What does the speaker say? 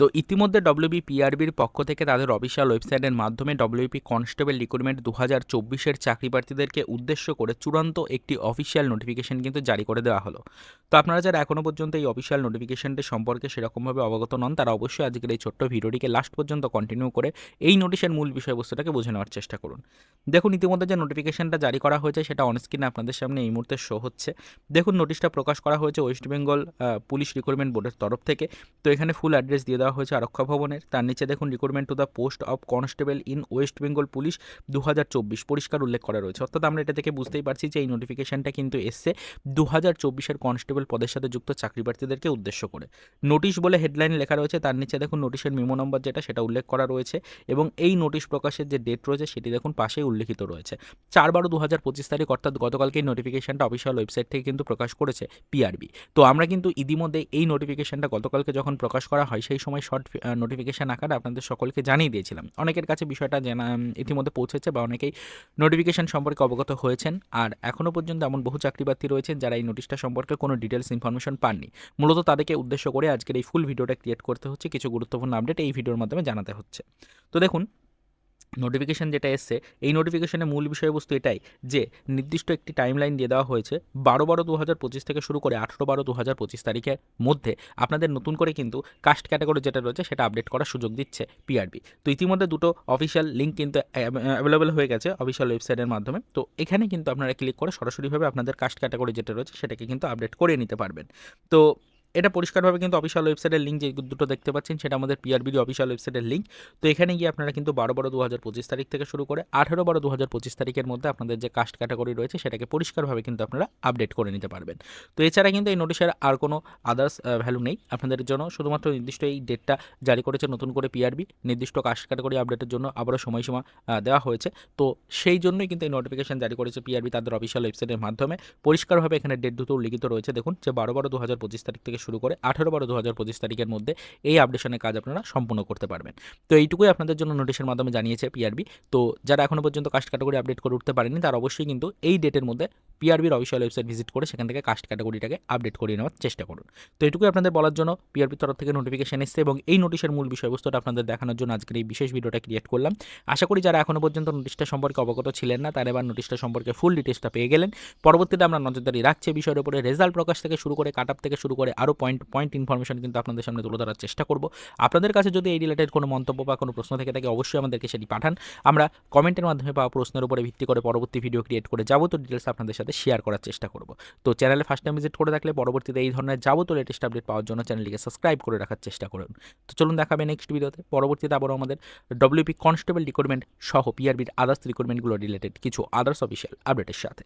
তো ইতিমধ্যে ডব্লিউবি পিআরবির পক্ষ থেকে তাদের অফিসিয়াল ওয়েবসাইটের মাধ্যমে ডব্লিউপি কনস্টেবল রিক্রুটমেন্ট দু হাজার চব্বিশের চাকরি প্রার্থীদেরকে উদ্দেশ্য করে চূড়ান্ত একটি অফিসিয়াল নোটিফিকেশন কিন্তু জারি করে দেওয়া হলো। তো আপনারা যারা এখনও পর্যন্ত এই অফিসিয়াল নোটিফিকেশনটি সম্পর্কে সেরকমভাবে অবগত নন, তারা অবশ্যই আজকের এই ছোট্ট ভিডিওটিকে লাস্ট পর্যন্ত কন্টিনিউ করে এই নোটিশের মূল বিষয়বস্তুটাকে বুঝে নেওয়ার চেষ্টা করুন। দেখুন, ইতিমধ্যে যে নোটিফিকেশনটা জারি করা হয়েছে, সেটা অনস্ক্রিনে আপনাদের সামনে এই মুহূর্তে শো হচ্ছে। দেখুন নোটিশটা প্রকাশ করা হয়েছে ওয়েস্ট বেঙ্গল পুলিশ রিক্রুটমেন্ট বোর্ডের তরফ থেকে। তো এখানে ফুল অ্যাড্রেস দিয়ে হয়েছে আরক্ষা ভবনের। তার নিচে দেখুন recruitment to the post of constable in West Bengal police দু পরিষ্কার উল্লেখ করা রয়েছে। অর্থাৎ আমরা এটা থেকে বুঝতেই পারছি যে এই নোটিফিকেশনটা কিন্তু এসছে দু হাজার চব্বিশের কনস্টেবল পদের সাথে যুক্ত চাকরি প্রার্থীদেরকে উদ্দেশ্য করে। নোটিশ বলে হেডলাইন লেখা রয়েছে, তার নিচে দেখুন নোটিশের মেমো নম্বর যেটা, সেটা উল্লেখ করা রয়েছে এবং এই নোটিশ প্রকাশের যে ডেট রয়েছে, সেটি দেখুন, পাশেই উল্লেখিত রয়েছে। চার বারো দু হাজার পঁচিশ তারিখ, অর্থাৎ গতকালকে এই নোটিফিকেশনটা অফিসিয়াল ওয়েবসাইট থেকে কিন্তু প্রকাশ করেছে পিআরবি তো আমরা কিন্তু ইতিমধ্যে এই নোটিফিকেশনটা গতকালকে যখন প্রকাশ করা হয়, সেই সময় শর্ট নোটিফিকেশান আকারে আপনাদের সকলকে জানিয়ে দিয়েছিলাম। অনেকের কাছে বিষয়টা জানা ইতিমধ্যে পৌঁছেছে বা অনেকেই নোটিফিকেশান সম্পর্কে অবগত হয়েছেন। আর এখনও পর্যন্ত এমন বহু চাকরিপ্রার্থী রয়েছেন যারা এই নোটিশটা সম্পর্কে কোনো ডিটেলস ইনফরমেশন পাননি। মূলত তাদেরকে উদ্দেশ্য করে আজকের এই ফুল ভিডিওটা ক্রিয়েট করতে হচ্ছে। কিছু গুরুত্বপূর্ণ আপডেট এই ভিডিওর মাধ্যমে জানাতে হচ্ছে। তো দেখুন নোটিফিকেশান যেটা এসছে, এই নোটিফিকেশনের মূল বিষয়বস্তু এটাই যে, নির্দিষ্ট একটি টাইমলাইন দিয়ে দেওয়া হয়েছে বারো বারো দু হাজার পঁচিশ থেকে শুরু করে আঠেরো বারো দু হাজার পঁচিশ তারিখের মধ্যে। আপনাদের নতুন করে কিন্তু কাস্ট ক্যাটাগরি যেটা রয়েছে সেটা আপডেট করার সুযোগ দিচ্ছে পিআরবি তো ইতিমধ্যে দুটো অফিসিয়াল লিঙ্ক কিন্তু অ্যাভেলেবেল হয়ে গেছে অফিসিয়াল ওয়েবসাইটের মাধ্যমে। তো এখানে কিন্তু আপনারা ক্লিক করে সরাসরিভাবে আপনাদের কাস্ট ক্যাটাগরি যেটা রয়েছে সেটাকে কিন্তু আপডেট করে নিতে পারবেন। তো এটা পরিষ্কারভাবে কিন্তু অফিসিয়াল ওয়েবসাইটের লিঙ্ক যে দুটো দেখতে পাচ্ছেন, সেটা আমাদের পিআরবির অফিসিয়াল ওয়েবসাইটের লিঙ্ক তো এখানে গিয়ে আপনারা কিন্তু বারো বারো দু হাজার পঁচিশ তারিখ থেকে শুরু করে আঠেরো বারো দু হাজার পঁচিশ তারিখের মধ্যে আপনাদের যে কাস্ট ক্যাটাগরি রয়েছে, সেটাকে পরিষ্কারভাবে কিন্তু আপনারা আপডেট করে নিতে পারবেন। তো এছাড়া কিন্তু এই নোটিশের আর কোনো আদার্স ভ্যালু নেই। আপনাদের জন্য শুধুমাত্র নির্দিষ্ট এই ডেটটা জারি করেছে নতুন করে পিআরবি নির্দিষ্ট কাস্ট ক্যাটাগরি আপডেটের জন্য আবারও সময়সীমা দেওয়া হয়েছে। তো সেই জন্যই কিন্তু এই নোটিফিকেশন জারি করেছে পিআরবি তাদের অফিসিয়াল ওয়েবসাইটের মাধ্যমে। পরিষ্কারভাবে এখানে ডেট দুটো উল্লিখিত রয়েছে। দেখুন যে বারো বারো দু হাজার পঁচিশ তারিখ থেকে শুরু করে আঠেরো বারো দু হাজার পঁচিশ তারিখের মধ্যে এই আপডেশনের কাজ আপনারা সম্পূর্ণ করতে পারবেন। তো এইটুকুই আপনাদের জন্য নোটিশের মাধ্যমে জানিয়েছে পিআরবি তো যারা এখনও পর্যন্ত কাস্ট ক্যাটাগরি আপডেট করে উঠতে পারেনি, তারা অবশ্যই কিন্তু এই ডেটের মধ্যে পিআরবির অফিসিয়াল ওয়েবসাইট ভিজিট করে সেখান থেকে কাস্ট ক্যাটাগরিটাকে আপডেট করিয়ে নেওয়ার চেষ্টা করুন। তো এটুকুই আপনাদের বলার জন্য। পিআরবির তরফ থেকে নোটিফিকেশন এসছে এবং এই নোটিশের মূল বিষয়বস্তুটা আপনাদের দেখানোর জন্য আজকের এই বিশেষ ভিডিওটা ক্রিয়েট করলাম। আশা করি যারা এখনও পর্যন্ত নোটিশটা সম্পর্কে অবগত ছিলেন না, তারা এবার নোটিশটা সম্পর্কে ফুল ডিটেলসটা পেয়ে গেলেন। পরবর্তীতে আমরা নজরদারি রাখছি বিষয়ের উপরে। রেজাল্ট প্রকাশ থেকে শুরু করে কাট থেকে শুরু করে আরও পয়েন্ট পয়েন্ট ইনফরমেশন কিন্তু আপনাদের সামনে তুলে ধরার চেষ্টা করব। আপনাদের কাছে যদি এই রিলেটেড কোনো মন্তব্য বা কোনো প্রশ্ন থেকে থাকে, অবশ্যই আমাদেরকে সেটি পাঠান। আমরা কমেন্টের মাধ্যমে পাওয়া প্রশ্নের উপরে ভিত্তি করে পরবর্তী ভিডিও ক্রিয়েট করে যাবতীয় ডিটেলস আপনাদের সাথে শেয়ার করার চেষ্টা করব। তো চ্যানেলে ফার্স্ট টাইম ভিজিট করে থাকলে পরবর্তীতে এই ধরনের যাবতীয় লেটেস্ট আপডেট পাওয়ার জন্য চ্যানেলটিকে সাবস্ক্রাইব করে রাখার চেষ্টা করুন। তো চলুন দেখাবে নেক্সট ভিডিওতে পরবর্তীতে আবারও আমাদের ডব্লিউপি কনস্টেবল রিক্রুটমেন্ট সহ পিআরবির আদার্স রিক্রুটমেন্টগুলো রিলেটেড কিছু আদার্স অফিসিয়াল আপডেটের সাথে।